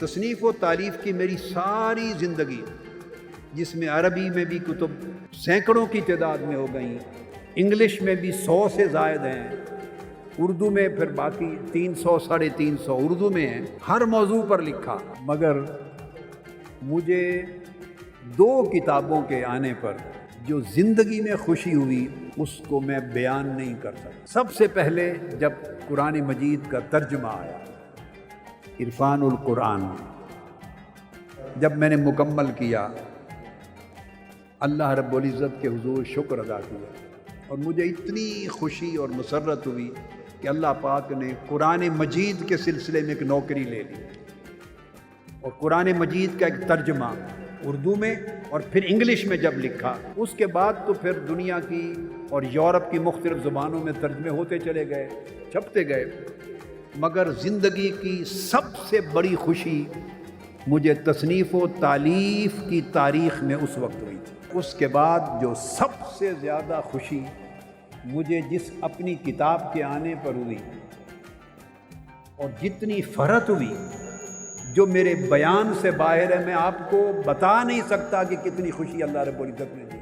تصنیف و تعریف کی میری ساری زندگی، جس میں عربی میں بھی کتب سینکڑوں کی تعداد میں ہو گئیں، انگلش میں بھی سو سے زائد ہیں، اردو میں پھر باقی تین سو ساڑھے تین سو اردو میں ہیں، ہر موضوع پر لکھا۔ مگر مجھے دو کتابوں کے آنے پر جو زندگی میں خوشی ہوئی، اس کو میں بیان نہیں کر سکتا۔ سب سے پہلے جب قرآن مجید کا ترجمہ آیا۔ عرفان القرآن۔ جب میں نے مکمل کیا، اللہ رب العزت کے حضور شکر ادا کیا۔ اور مجھے اتنی خوشی اور مسرت ہوئی کہ اللہ پاک نے قرآن مجید کے سلسلے میں ایک نوکری لے لی۔ اور قرآن مجید کا ایک ترجمہ اردو میں اور پھر انگلش میں جب لکھا، اس کے بعد تو پھر دنیا کی اور یورپ کی مختلف زبانوں میں ترجمے ہوتے چلے گئے، چھپتے گئے۔ مگر زندگی کی سب سے بڑی خوشی مجھے تصنیف و تعلیف کی تاریخ میں اس وقت ہوئی۔ تھی اس کے بعد جو سب سے زیادہ خوشی مجھے جس اپنی کتاب کے آنے پر ہوئی اور جتنی فرت ہوئی جو میرے بیان سے باہر ہے، میں آپ کو بتا نہیں سکتا کہ کتنی خوشی اللہ رب العزت نے دی۔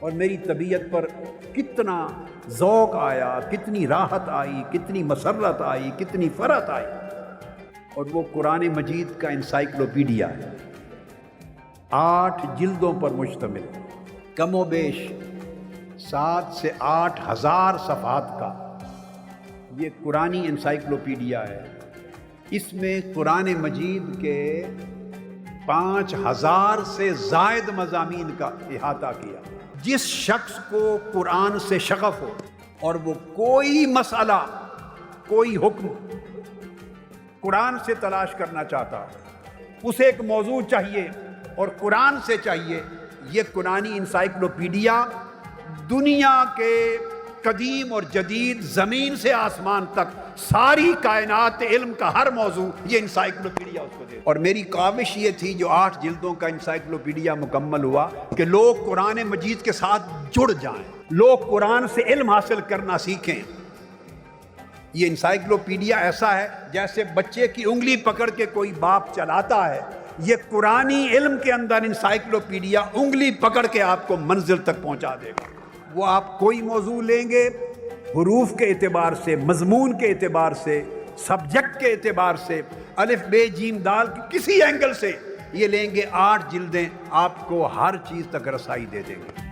اور میری طبیعت پر کتنا ذوق آیا، کتنی راحت آئی، کتنی مسرت آئی، کتنی فرت آئی۔ اور وہ قرآن مجید کا انسائکلوپیڈیا ہے۔ آٹھ جلدوں پر مشتمل۔ کم و بیش سات سے آٹھ ہزار صفحات کا۔ یہ قرآن انسائکلوپیڈیا ہے۔ اس میں قرآن مجید کے پانچ ہزار سے زائد مضامین کا احاطہ کیا۔ جس شخص کو قرآن سے شغف ہو اور وہ کوئی مسئلہ، کوئی حکم قرآن سے تلاش کرنا چاہتا ہو، اسے ایک موضوع چاہیے اور قرآن سے چاہیے، یہ قرآن انسائکلوپیڈیا دنیا کے قدیم اور جدید زمین سے آسمان تک ساری کائنات علم کا ہر موضوع یہ انسائکلوپیڈیا اس کو دے اور میری کاوش یہ تھی جو آٹھ جلدوں کا انسائکلوپیڈیا مکمل ہوا کہ لوگ قرآن مجید کے ساتھ جڑ جائیں، لوگ قرآن سے علم حاصل کرنا سیکھیں۔ یہ انسائکلوپیڈیا ایسا ہے جیسے بچے کی انگلی پکڑ کے کوئی باپ چلاتا ہے، یہ قرآنی علم کے اندر انسائکلوپیڈیا انگلی پکڑ کے آپ کو منزل تک پہنچا دے گا۔ وہ آپ کوئی موضوع لیں گے حروف کے اعتبار سے، مضمون کے اعتبار سے، سبجیکٹ کے اعتبار سے، الف، بے، جیم، دال، کسی اینگل سے یہ لیں گے آٹھ جلدیں آپ کو ہر چیز تک رسائی دے دیں گے۔